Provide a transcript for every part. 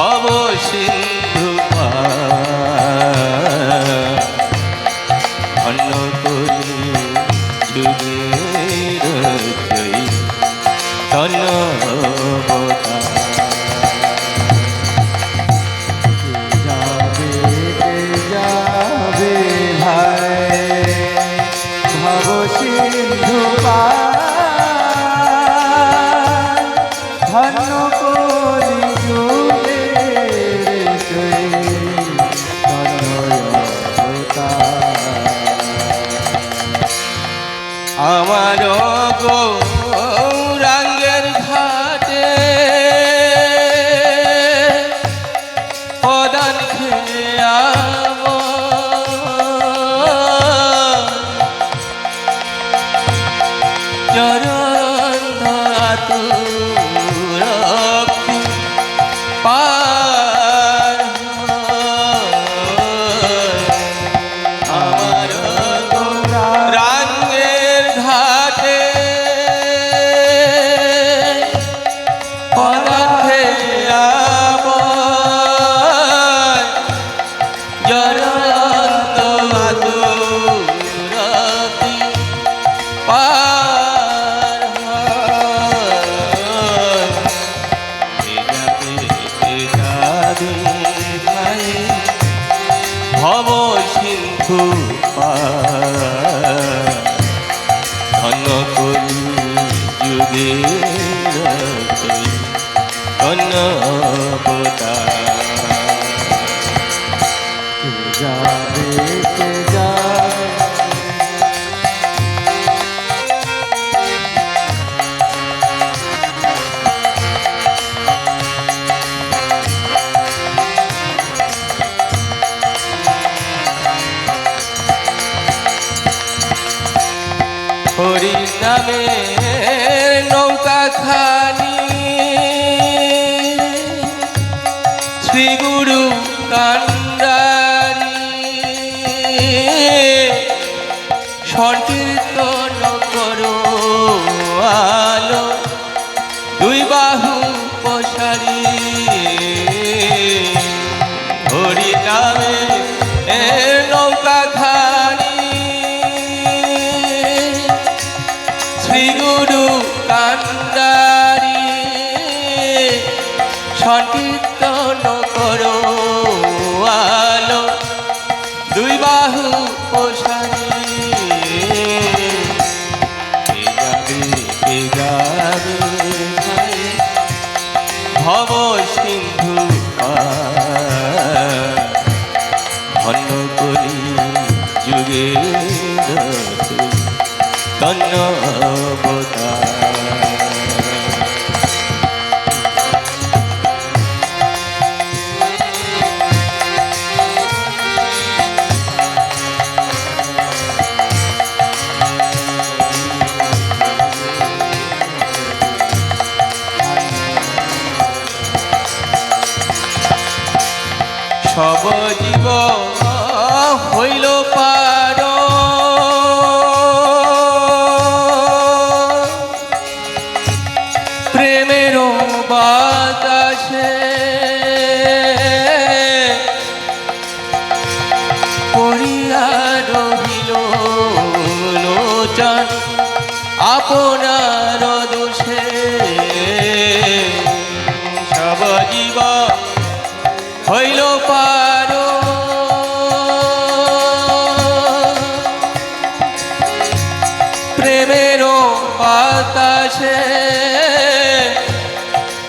ভব সিন্ধু আমার গৌরাঙ্গের ঘাটে পদান খেয়াব ভব সিন্ধু। ধন্য করি যুগে ধন্য যাবে হরি সংকীর্তন করো আলো। দুই বাহু পোষানি ভব সিন্ধু। ধন্য করি যুগে ধন্য সব জীব হইল পার। প্রেমের বাতাসে পড়িয়া রহিল লোচন। আপনার প্রেমের বাতাসে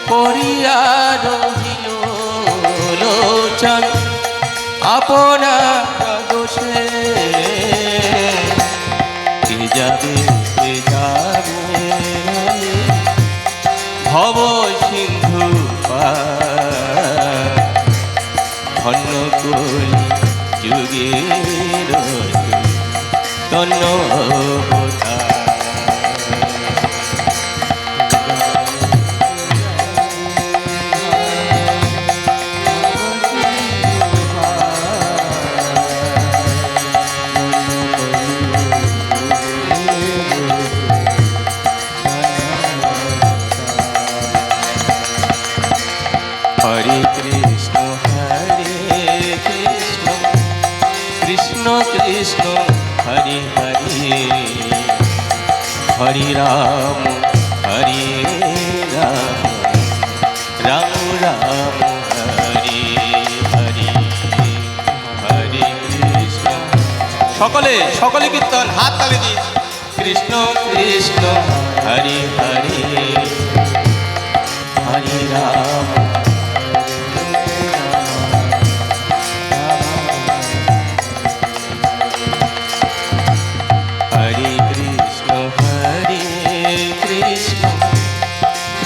পড়িয়া রহিল লোচন আপনার দোষে কে যাবে কে যাবে ভব সিন্ধু ধন্য করি তন্ন হরে রাম, হরি রাম। রাম রাম, হরি হরি, হরে কৃষ্ণ। সকলে সকলে কীর্তন, হাত তালে দিন কৃষ্ণ কৃষ্ণ, হরে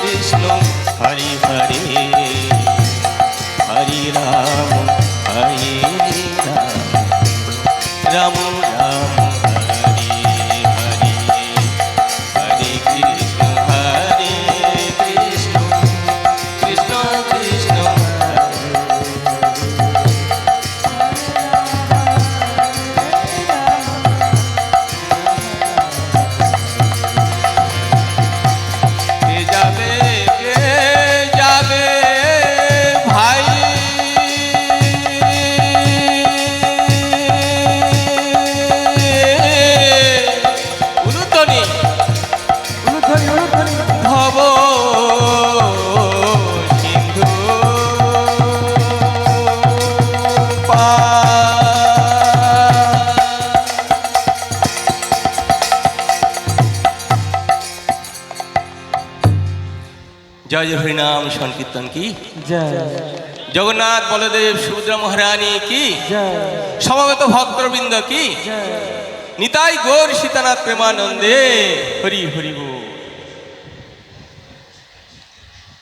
কৃষ্ণ হরে। জয় জয় হরিনাম সংকীর্তন কি? জগন্নাথ বলদেব সুভদ্রা মহারানী কি? সমবেত ভক্তবৃন্দ কি? নিতাই গৌর সীতানাথ প্রেমানন্দে। হরি হরি বল